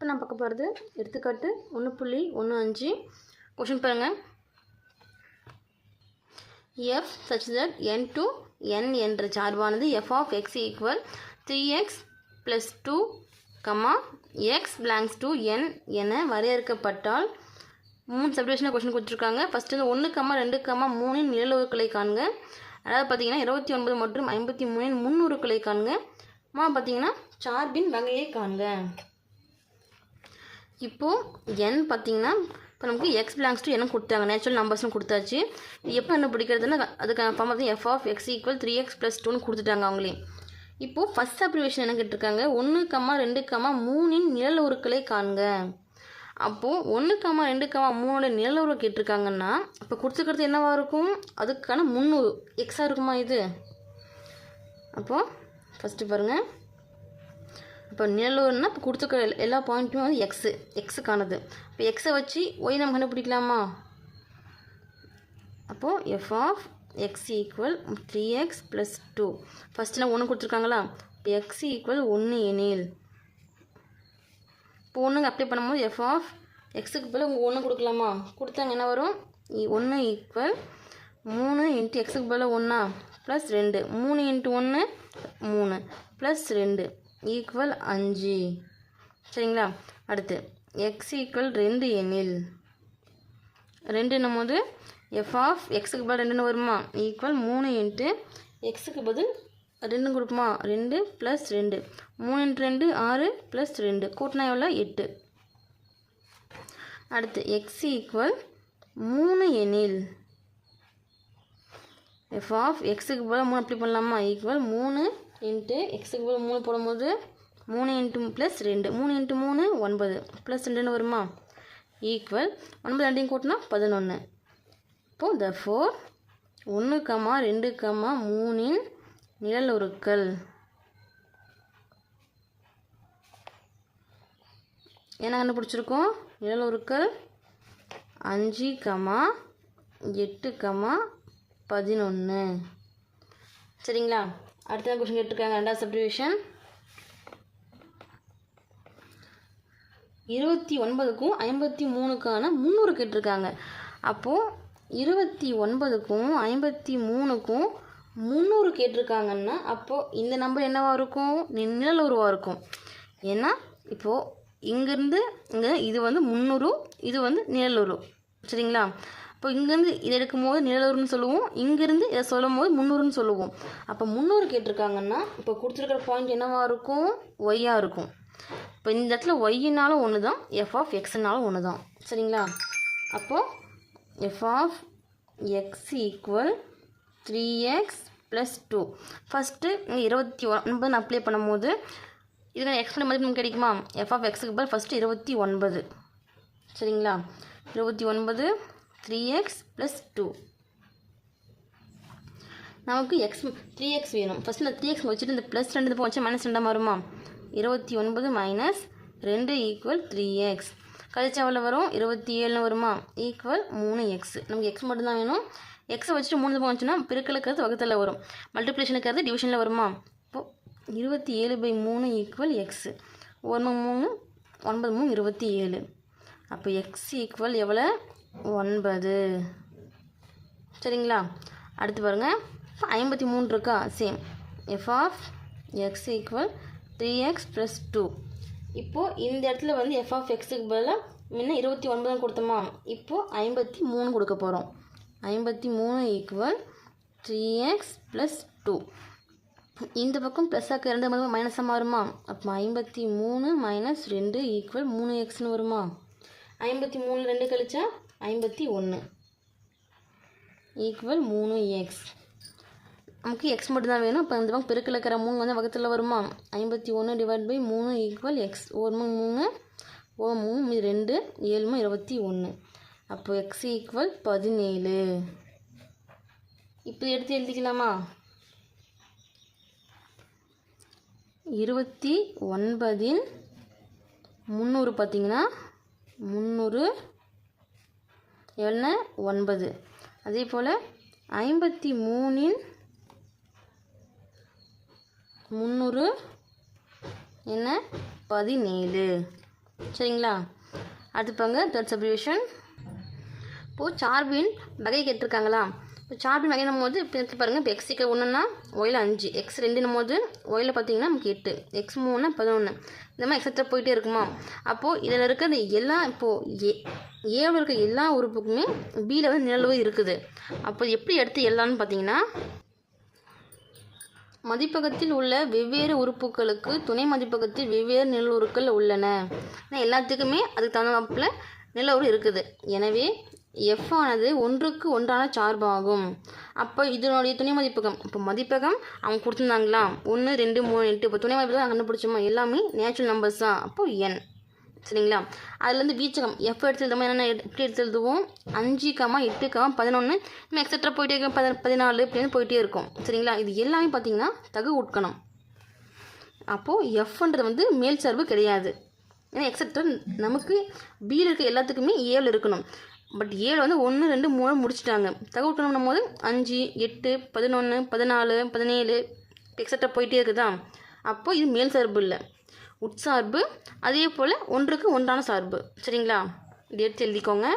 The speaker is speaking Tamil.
இப்போ நான் பார்க்க போகிறது எடுத்துக்காட்டு ஒன்று புள்ளி ஒன்று அஞ்சு. கொஷின் பாருங்கள் F such that N to N என்ற சார்பானது F of X equal three X plus two comma X belongs to N என வரையறுக்கப்பட்டால் மூணு சப்டிவிஷனாக கொஷின் கொடுத்துருக்காங்க. ஃபஸ்ட்டு வந்து ஒன்று கம்மா ரெண்டு கம்மா மூணின் நிழலுருக்களை காண்க. அதாவது பார்த்தீங்கன்னா இருபத்தி ஒன்பது மற்றும் ஐம்பத்தி மூணின் முன்னுறுக்களை காண்க. மா பார்த்தீங்கன்னா சார்பின் வகையை காண்க. இப்போது என் பார்த்தீங்கன்னா இப்போ நமக்கு எக்ஸ் பிளாங்ஸ் டு என்ன கொடுத்தாங்க. நேச்சுரல் நம்பர்ஸ்னு கொடுத்தாச்சு. இது எப்போ என்ன பிடிக்கிறதுனா அதுக்கான ஃபார்ம் பார்த்தீங்கன்னா F of X equal three X plus டூன்னு கொடுத்துட்டாங்க அவங்களே. இப்போது ஃபஸ்ட் அப்ரிவேஷன் என்ன கேட்டிருக்காங்க? ஒன்று கம்மா ரெண்டு கம்மா மூணின் நிழல் உருக்களை காண்க. அப்போது ஒன்று கம்மா ரெண்டு கம்மா மூணோட நிழல் உருவ கேட்டிருக்காங்கன்னா இப்போ கொடுத்துக்கிறது என்னவாக இருக்கும்? அதுக்கான முந்நூறு எக்ஸாக இருக்குமா இது? அப்போது ஃபஸ்ட்டு பாருங்கள் இப்போ நிழலூர்னா இப்போ கொடுத்துருக்க எல்லா- எல்லா பாயிண்ட்டுமே வந்து எக்ஸு எக்ஸுக்கானது இப்போ எக்ஸை வச்சு ஒய் நம்ம கண்டுபிடிக்கலாமா? அப்போது F of X equal three X plus two first நான் ஒன்று கொடுத்துருக்காங்களா? இப்போ எக்ஸ் ஈக்குவல் ஒன்று எனில். இப்போ ஒன்றுங்க அப்ளை பண்ணும்போது எஃப் ஆஃப் எக்ஸுக்கு பதில் உங்கள் ஒன்று கொடுக்கலாமா? கொடுத்தாங்க என்ன வரும்? ஒன்று ஈக்குவல் மூணு இன்ட்டு எக்ஸுக்கு பதில் ஒன்றா ப்ளஸ் ரெண்டு. மூணு இன்ட்டு ஒன்று மூணு. ப்ளஸ் ரெண்டு. ஈக்குவல் அஞ்சு. சரிங்களா? அடுத்து எக்ஸ் ஈக்குவல் ரெண்டு எண்ணில் ரெண்டுன்னும் போது எஃப் ஆஃப் எக்ஸுக்கு பதில் ரெண்டுன்னு வருமா? ஈக்குவல் மூணு இன்ட்டு எக்ஸுக்கு பதில் ரெண்டு கொடுக்குமா? ரெண்டு ப்ளஸ் ரெண்டு. மூணு இன்ட்டு ரெண்டு ஆறு ப்ளஸ் ரெண்டு. கூட்டினா எவ்வளோ? எட்டு. அடுத்து எக்ஸ் ஈக்குவல் மூணு எனில். எஃப் ஆஃப் எக்ஸுக்கு போல் மூணு அப்படி பண்ணலாமா? ஈக்குவல் மூணு இன்ட்டு எக்ஸுக்கு போல் மூணு போடும்போது மூணு இன்ட்டு ப்ளஸ் ரெண்டு. மூணு இன்ட்டு மூணு ஒன்பது. ப்ளஸ் ரெண்டுன்னு வருமா? ஈக்குவல் ஒன்பது ரெண்டையும் கூட்டினா பதினொன்று இப்போது த ஃபோர் ஒன்று கம்மா ரெண்டு கம்மா மூணின் நிழலுருக்கள் என்ன கண்டுபிடிச்சிருக்கோம்? நிழலுருக்கள் அஞ்சு கம்மா எட்டு கம்மா பதினொன்று சரிங்களா? அடுத்த கொஷின் கேட்டிருக்காங்க. ரெண்டாவது சப்டிவிஷன் இருபத்தி ஒன்பதுக்கும் ஐம்பத்தி மூணுக்கான முந்நூறு கேட்டிருக்காங்க. அப்போது இருபத்தி ஒன்பதுக்கும் ஐம்பத்தி மூணுக்கும் முந்நூறு கேட்டிருக்காங்கன்னா அப்போது இந்த நம்பர் என்னவாக இருக்கும்? நிழல் நிழலுருவாக இருக்கும். ஏன்னா இப்போது இங்கேருந்து இங்கே இது வந்து முந்நூறு இது வந்து நிழலுரு சரிங்களா? இப்போ இங்கேருந்து இதை எடுக்கும்போது நிழலுருன்னு சொல்லுவோம். இங்கேருந்து இதை சொல்லும் போது முந்நூறுன்னு சொல்லுவோம். அப்போ முந்நூறு கேட்டிருக்காங்கன்னா இப்போ கொடுத்துருக்கிற பாயிண்ட் என்னவாக இருக்கும்? ஒய்யாக இருக்கும். இப்போ இந்த இடத்துல ஒய்யினாலும் ஒன்று தான் எஃப் ஆஃப் எக்ஸ்னாலும் ஒன்று தான் சரிங்களா? அப்போது F of X equal three X plus two first இங்கே இருபத்தி ஒன்பது அப்ளை பண்ணும்போது இதுக்கு எக்ஸ்பிளை மதிப்பு நமக்கு கிடைக்குமா? எஃப் ஆஃப் எக்ஸுக்கு பதில் ஃபஸ்ட்டு இருபத்தி ஒன்பது. சரிங்களா? இருபத்தி ஒன்பது த்ரீ எக்ஸ் ப்ளஸ் டூ நமக்கு எக்ஸ் த்ரீ எக்ஸ் வேணும். ஃபஸ்ட்டு நான் த்ரீ எக்ஸ் வச்சுட்டு இந்த ப்ளஸ் ரெண்டு இப்போ வச்சு மைனஸ் ரெண்டாக வருமா? இருபத்தி ஒன்பது மைனஸ் ரெண்டு ஈக்குவல் த்ரீ எக்ஸ் கழிச்சு எவ்வளோ வரும்? இருபத்தி ஏழுன்னு வருமா? ஈக்குவல் மூணு எக்ஸ் நமக்கு எக்ஸ் மட்டும்தான் வேணும். எக்ஸை வச்சுட்டு மூணு தப்பா வந்துச்சுன்னா பெருக்கலுக்கிறது வகுத்தில் வரும். மல்டிப்ளிகேஷனுக்கிறது டிவிஷனில் வருமா? இப்போது இருபத்தி ஏழு பை மூணு ஈக்குவல் எக்ஸு ஒன்று மூணு ஒன்பது மூணு இருபத்தி ஏழு. அப்போ எக்ஸ் ஈக்குவல் எவ்வளோ ஒன்பது. சரிங்களா? அடுத்து பாருங்கள் இப்போ ஐம்பத்தி மூணு இருக்கா? Same F of X equal three X plus two இப்போது இந்த இடத்துல வந்து எஃப் ஆஃப் எக்ஸுக்கு பதிலாக முன்ன இருபத்தி ஒன்பது கொடுத்தோமா? இப்போது ஐம்பத்தி மூணு கொடுக்க போகிறோம் ஐம்பத்தி மூணு equal three X plus two இந்த பக்கம் ப்ளஸ்ஸாக்க ரெண்டு மதிப்பு மைனஸாக மாறுமா? அப்போ ஐம்பத்தி மூணு மைனஸ் ரெண்டு ஈக்குவல் மூணு எக்ஸ்னு வருமா? ஐம்பத்தி மூணு ரெண்டு கழிச்சா ஐம்பத்தி ஒன்று ஈக்குவல் மூணு எக்ஸ் நமக்கு எக்ஸ் மட்டும்தான் வேணும். இப்போ இந்த பக்கம் பெருக்கில் இருக்கிற மூணு வந்து வகத்தில் வருமா? ஐம்பத்தி ஒன்று டிவைட் பை மூணு ஈக்குவல் எக்ஸ் ஒரு மூணு மூணு. ஓ மூணு ரெண்டு ஏழுமு இருபத்தி ஒன்று அப்போ எக்ஸ் ஈக்குவல் பதினேழு. இப்போ எடுத்து எழுதிக்கலாமா? இருபத்தி ஒன்பதின் முந்நூறு பார்த்தீங்கன்னா முந்நூறு என்ன? ஒன்பது. அதே போல் ஐம்பத்தி மூணின் முந்நூறு என்ன? பதினேழு. சரிங்களா? அடுத்து பாருங்க தேர்ட் சப்ரிவேஷன் இப்போது சார்பின் வகை கேட்டிருக்காங்களா? இப்போ சார்பின் வகைன்னும் போது இப்போ எடுத்து பாருங்கள் இப்போ எக்ஸ் ஒன்றுனா ஒயில் அஞ்சு. எக்ஸ் ரெண்டுன்னும் போது ஒயில் பார்த்தீங்கன்னா நமக்கு எட்டு. எக்ஸ் மூணு பதினொன்று இந்த மாதிரி எக்ஸட்ரா போயிட்டே இருக்குமா? அப்போது இதில் இருக்கிற எல்லா இப்போது ஏ ஏவில் இருக்க எல்லா உறுப்புக்குமே பியில் வந்து நிழல்வு இருக்குது. அப்போ எப்படி எடுத்து எல்லாம்னு பார்த்தீங்கன்னா மதிப்பகத்தில் உள்ள வெவ்வேறு உறுப்புகளுக்கு துணை மதிப்பகத்தில் வெவ்வேறு நிலவுருக்கள் உள்ளன. ஆனால் எல்லாத்துக்குமே அதுக்கு தகுந்தாப்புல நிலவுரு இருக்குது. எனவே எஃப் ஆனது ஒன்றுக்கு ஒன்றான சார்பாகும். அப்போ இதனுடைய துணை மதிப்பகம் இப்போ மதிப்பகம் அவங்க கொடுத்துருந்தாங்களா? ஒன்று ரெண்டு மூணு எட்டு. இப்போ துணை மதிப்பகம் கண்டுபிடிச்சோமா? எல்லாமே நேச்சுரல் நம்பர்ஸ் தான். அப்போ என் சரிங்களா? அதுலேருந்து வீச்சகம் எஃப் எடுத்து எழுதும்போது என்னென்ன எப்படி எடுத்து எழுதுவோம்? அஞ்சு கமா எட்டு கமா பதினொன்று நம்ம எக்ஸட்ரா போயிட்டே இருக்கும். பத பதினாலு இப்படின்னு போயிட்டே இருக்கும். சரிங்களா? இது எல்லாமே பார்த்தீங்கன்னா தகு உட்கணம். அப்போது எஃப்ன்றது வந்து மேல் சார்பு கிடையாது. ஏன்னா எக்ஸட்ரா நமக்கு பியில் இருக்க எல்லாத்துக்குமே ஏழு இருக்கணும். பட் ஏழு வந்து ஒன்று ரெண்டு மூணு முடிச்சிட்டாங்க. தகவல் உட்கணம்னும் போது அஞ்சு எட்டு பதினொன்று பதினாலு பதினேழு எக்ஸட்ரா போயிட்டே இருக்குதா? அப்போது இது மேல் சார்பு இல்லை. உட்சார்பு அதே போல் ஒன்றுக்கு ஒன்றான சார்பு. சரிங்களா? இது எடுத்து எழுதிக்கோங்க.